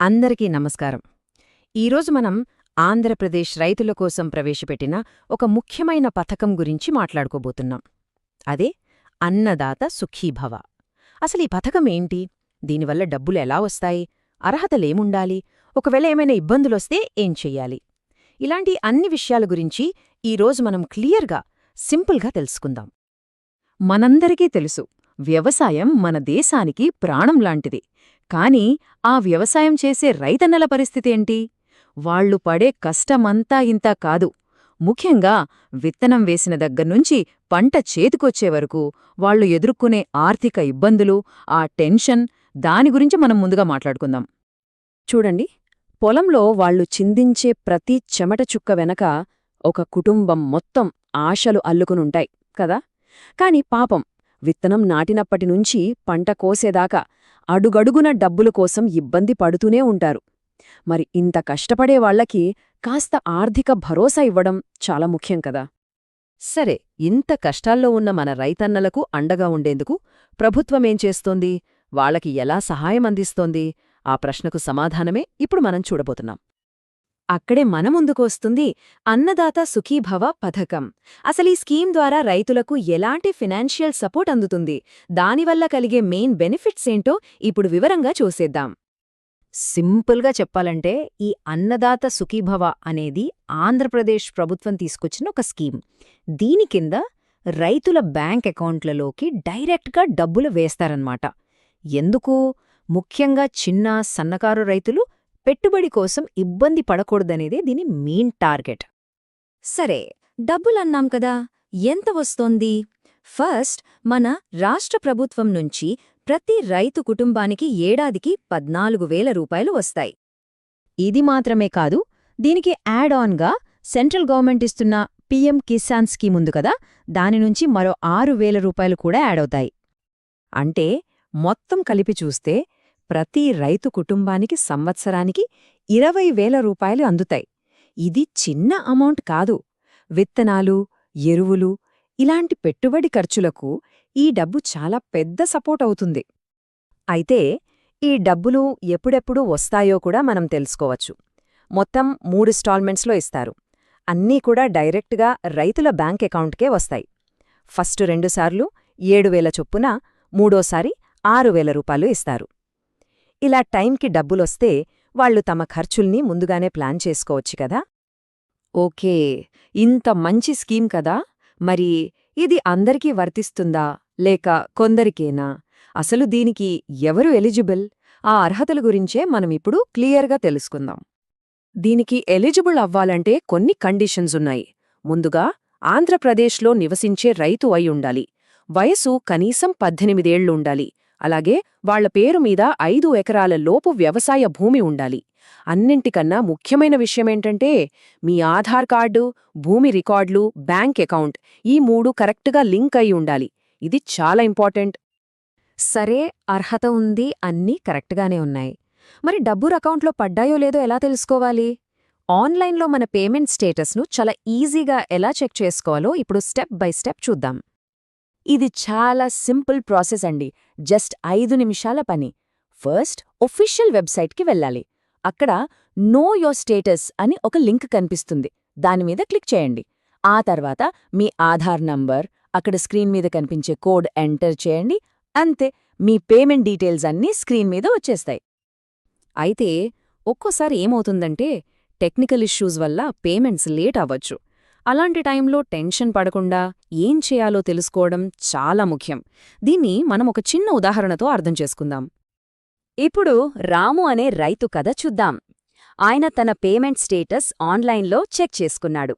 అందరికీ నమస్కారం. ఈరోజు మనం ఆంధ్రప్రదేశ్ రైతుల కోసం ప్రవేశపెట్టిన ఒక ముఖ్యమైన పథకం గురించి మాట్లాడుకోబోతున్నాం. అదే అన్నదాత సుఖీభవ. అసలు ఈ పథకం ఏంటి? దీనివల్ల డబ్బులు ఎలా వస్తాయి? అర్హతలేముండాలి? ఒకవేళ ఏమైనా ఇబ్బందులొస్తే ఏం చెయ్యాలి? ఇలాంటి అన్ని విషయాల గురించి ఈరోజు మనం క్లియర్గా సింపుల్గా తెలుసుకుందాం. మనందరికీ తెలుసు వ్యవసాయం మన దేశానికి ప్రాణం లాంటిది. కాని ఆ వ్యవసాయం చేసే రైతన్నల పరిస్థితేంటి? వాళ్ళు పడే కష్టమంతా ఇంతా కాదు. ముఖ్యంగా విత్తనం వేసిన దగ్గర్నుంచి పంట చేతికొచ్చే వరకు వాళ్ళు ఎదుర్కొనే ఆర్థిక ఇబ్బందులు ఆ టెన్షన్ దాని గురించి మనం ముందుగా మాట్లాడుకుందాం. చూడండి పొలంలో వాళ్ళు చిందించే ప్రతి చెమట చుక్క వెనక ఒక కుటుంబం మొత్తం ఆశలు అల్లుకునుంటాయి కదా? కాని పాపం విత్తనం నాటినప్పటినుంచి పంట కోసేదాకా అడుగడుగున డబ్బుల కోసం ఇబ్బంది పడుతూనే ఉంటారు. మరి ఇంత కష్టపడే వాళ్ళకి కాస్త ఆర్థిక భరోసా ఇవ్వడం చాలా ముఖ్యం కదా. సరే ఇంత కష్టాల్లో ఉన్న మన రైతన్నలకు అండగా ఉండేందుకు ప్రభుత్వమేం చేస్తోంది? వాళ్ళకి ఎలా సహాయం అందిస్తోంది? ఆ ప్రశ్నకు సమాధానమే ఇప్పుడు మనం చూడబోతున్నాం. అక్కడే మన ముందుకు వస్తుంది అన్నదాత సుఖీభవ పథకం. అసలీ స్కీమ్ ద్వారా రైతులకు ఎలాంటి ఫినాన్షియల్ సపోర్ట్ అందుతుంది? దానివల్ల కలిగే మెయిన్ బెనిఫిట్స్ ఏంటో ఇప్పుడు వివరంగా చూసేద్దాం. సింపుల్గా చెప్పాలంటే ఈ అన్నదాత సుఖీభవ అనేది ఆంధ్రప్రదేశ్ ప్రభుత్వం తీసుకొచ్చిన ఒక స్కీమ్. దీని కింద రైతుల బ్యాంక్ అకౌంట్లలోకి డైరెక్ట్గా డబ్బులు వేస్తారన్నమాట. ఎందుకు? ముఖ్యంగా చిన్న సన్నకారు రైతులు పెట్టుబడి కోసం ఇబ్బంది పడకూడదనేదే దీని మెయిన్ టార్గెట్ సరే డబ్బులన్నాం కదా ఎంత వస్తోంది? ఫస్ట్ మన రాష్ట్ర ప్రభుత్వం నుంచి ప్రతి రైతు కుటుంబానికి ఏడాదికి పద్నాలుగు వేల రూపాయలు వస్తాయి. ఇది మాత్రమే కాదు దీనికి యాడ్ ఆన్గా సెంట్రల్ గవర్నమెంట్ ఇస్తున్న పీఎం కిసాన్ స్కీమ్ ఉంది కదా దాని నుంచి మరో ఆరు వేల రూపాయలు కూడా యాడ్ అవుతాయి. అంటే మొత్తం కలిపి చూస్తే ప్రతి రైతు కుటుంబానికి సంవత్సరానికి ఇరవై వేల రూపాయలు అందుతాయి. ఇది చిన్న అమౌంట్ కాదు. విత్తనాలు ఎరువులు ఇలాంటి పెట్టుబడి ఖర్చులకు ఈ డబ్బు చాలా పెద్ద సపోర్ట్ అవుతుంది. అయితే ఈ డబ్బులు ఎప్పుడెప్పుడు వస్తాయో కూడా మనం తెలుసుకోవచ్చు. మొత్తం మూడు స్టాల్మెంట్స్లో ఇస్తారు. అన్నీ కూడా డైరెక్ట్గా రైతుల బ్యాంక్ అకౌంట్కే వస్తాయి. ఫస్ట్ రెండుసార్లు ఏడు వేల చొప్పున మూడోసారి ఆరు వేల రూపాయలు ఇస్తారు. ఇలా టైంకి డబ్బులొస్తే వాళ్ళు తమ ఖర్చుల్ని ముందుగానే ప్లాన్ చేసుకోవచ్చు కదా? ఓకే ఇంత మంచి స్కీమ్ కదా? మరి ఇది అందరికీ వర్తిస్తుందా? లేక కొందరికేనా? అసలు దీనికి ఎవరు ఎలిజిబుల్? ఆ అర్హతల గురించే మనమిప్పుడు క్లియర్గా తెలుసుకుందాం. దీనికి ఎలిజిబుల్ అవ్వాలంటే కొన్ని కండిషన్స్ ఉన్నాయి. ముందుగా ఆంధ్రప్రదేశ్లో నివసించే రైతు అయి ఉండాలి. వయసు కనీసం పద్దెనిమిదేళ్ళుండాలి అలాగే వాళ్ళ పేరు మీద ఐదు ఎకరాల లోపు వ్యవసాయ భూమి ఉండాలి. అన్నింటికన్నా ముఖ్యమైన విషయమేంటంటే మీ ఆధార్ కార్డు భూమి రికార్డులు బ్యాంక్ అకౌంట్ ఈ మూడు కరెక్ట్గా లింక్ అయి ఉండాలి. ఇది చాలా ఇంపార్టెంట్. సరే అర్హత ఉంది అన్నీ కరెక్ట్గానే ఉన్నాయి. మరి డబ్బు అకౌంట్లో పడ్డాయో లేదో ఎలా తెలుసుకోవాలి? ఆన్లైన్లో మన పేమెంట్ స్టేటస్ను చాలా ఈజీగా ఎలా చెక్ చేసుకోవాలో ఇప్పుడు స్టెప్ బై స్టెప్ చూద్దాం. ఇది చాలా సింపుల్ ప్రాసెస్ అండి. జస్ట్ ఐదు నిమిషాల పని. ఫస్ట్ ఒఫిషియల్ వెబ్సైట్కి వెళ్ళాలి. అక్కడ నో యోర్ స్టేటస్ అని ఒక లింక్ కనిపిస్తుంది. దానిమీద క్లిక్ చేయండి. ఆ తర్వాత మీ ఆధార్ నంబర్ అక్కడ స్క్రీన్ మీద కనిపించే కోడ్ ఎంటర్ చేయండి. అంతే మీ పేమెంట్ డీటెయిల్స్ అన్నీ స్క్రీన్ మీద వచ్చేస్తాయి. అయితే ఒక్కోసారి ఏమవుతుందంటే టెక్నికల్ ఇష్యూస్ వల్ల పేమెంట్స్ లేట్ అవ్వచ్చు. అలాంటి టైంలో టెన్షన్ పడకుండా ఏం చేయాలో తెలుసుకోవడం చాలా ముఖ్యం. దీన్ని మనం ఒక చిన్న ఉదాహరణతో అర్థం చేసుకుందాం. ఇప్పుడు రాము అనే రైతు కథ చూద్దాం. ఆయన తన పేమెంట్ స్టేటస్ ఆన్లైన్లో చెక్ చేసుకున్నాడు.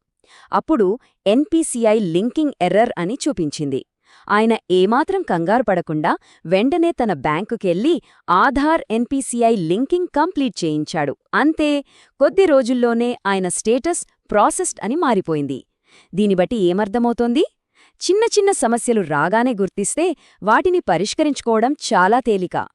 అప్పుడు ఎన్పిసిఐ లింకింగ్ ఎర్రర్ అని చూపించింది. ఆయన ఏమాత్రం కంగారు పడకుండా వెంటనే తన బ్యాంకుకెళ్ళి ఆధార్ ఎన్పిసిఐ లింకింగ్ కంప్లీట్ చేయించాడు. అంతే కొద్ది రోజుల్లోనే ఆయన స్టేటస్ ప్రాసెస్డ్ అని మారిపోయింది. దీని బట్టి ఏమర్థమవుతోంది? చిన్న చిన్న సమస్యలు రాగానే గుర్తిస్తే వాటిని పరిష్కరించుకోవడం చాలా తేలిక.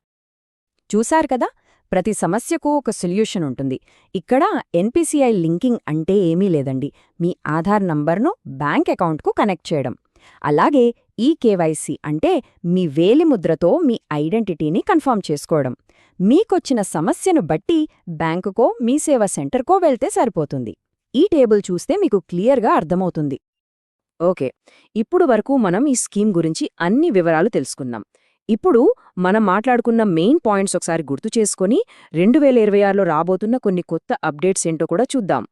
చూశారు కదా? ప్రతి సమస్యకు ఒక సొల్యూషన్ ఉంటుంది. ఇక్కడ ఎన్పిసిఐ లింకింగ్ అంటే ఏమీ లేదండి. మీ ఆధార్ నంబర్ను బ్యాంక్ అకౌంట్కు కనెక్ట్ చేయడం. అలాగే ఈ కేవైసీ అంటే మీ వేలిముద్రతో మీ ఐడెంటిటీని కన్ఫర్మ్ చేసుకోవడం. మీకొచ్చిన సమస్యను బట్టి బ్యాంకుకో మీ సేవా సెంటర్కో వెళ్తే సరిపోతుంది. ఈ టేబుల్ చూస్తే మీకు క్లియర్గా అర్థమవుతుంది. ఓకే. ఇప్పుడు వరకు మనం ఈ స్కీమ్ గురించి అన్ని వివరాలు తెలుసుకున్నాం. ఇప్పుడు మనం మాట్లాడుకున్న మెయిన్ పాయింట్స్ ఒకసారి గుర్తు చేసుకొని రెండు వేల ఇరవై ఆరులో రాబోతున్న కొన్ని కొత్త అప్డేట్స్ ఏంటో కూడా చూద్దాం.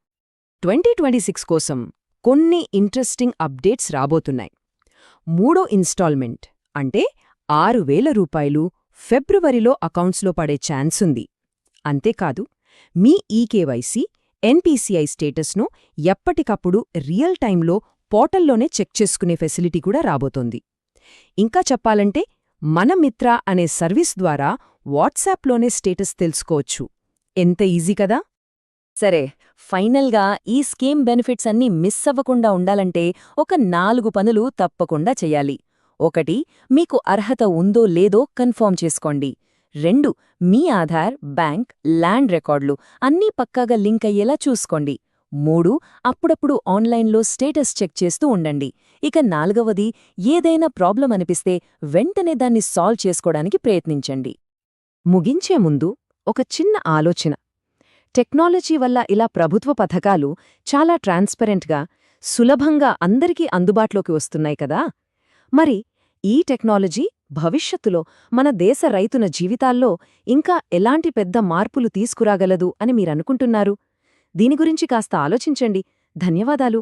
ట్వంటీ ట్వంటీ సిక్స్ కోసం కొన్ని ఇంట్రెస్టింగ్ అప్డేట్స్ రాబోతున్నాయి. మూడో ఇన్స్టాల్మెంట్ అంటే ఆరు వేల రూపాయలు ఫిబ్రవరిలో అకౌంట్స్లో పడే ఛాన్స్ ఉంది. అంతేకాదు మీ ఈకేవైసీ ఎన్పీసీఐ స్టేటస్ను ఎప్పటికప్పుడు రియల్ టైంలో పోర్టల్లోనే చెక్ చేసుకునే ఫెసిలిటీ కూడా రాబోతోంది. ఇంకా చెప్పాలంటే మన మిత్ర అనే సర్వీస్ ద్వారా వాట్సాప్లోనే స్టేటస్ తెలుసుకోవచ్చు. ఎంత ఈజీ కదా! సరే ఫైనల్గా ఈ స్కీమ్ బెనిఫిట్స్ అన్నీ మిస్ అవ్వకుండా ఉండాలంటే ఒక నాలుగు పనులు తప్పకుండా చెయ్యాలి ఒకటి మీకు అర్హత ఉందో లేదో కన్ఫర్మ్ చేసుకోండి. రెండు మీ ఆధార్ బ్యాంక్ ల్యాండ్ రికార్డులు అన్నీ పక్కాగా లింక్ అయ్యేలా చూసుకోండి. మూడు అప్పుడప్పుడు ఆన్లైన్లో స్టేటస్ చెక్ చేస్తూ ఉండండి. ఇక నాలుగవది ఏదైనా ప్రాబ్లం అనిపిస్తే వెంటనే దాన్ని సాల్వ్ చేసుకోవడానికి ప్రయత్నించండి. ముగించే ముందు ఒక చిన్న ఆలోచన. టెక్నాలజీ వల్ల ఇలా ప్రభుత్వ పథకాలు చాలా ట్రాన్స్పరెంట్గా సులభంగా అందరికీ అందుబాటులోకి వస్తున్నాయి కదా? మరి ఈ టెక్నాలజీ భవిష్యత్తులో మన దేశ రైతుల జీవితాల్లో ఇంకా ఎలాంటి పెద్ద మార్పులు తీసుకురాగలదు అని మీరనుకుంటున్నారు? దీని గురించి కాస్త ఆలోచించండి. ధన్యవాదాలు.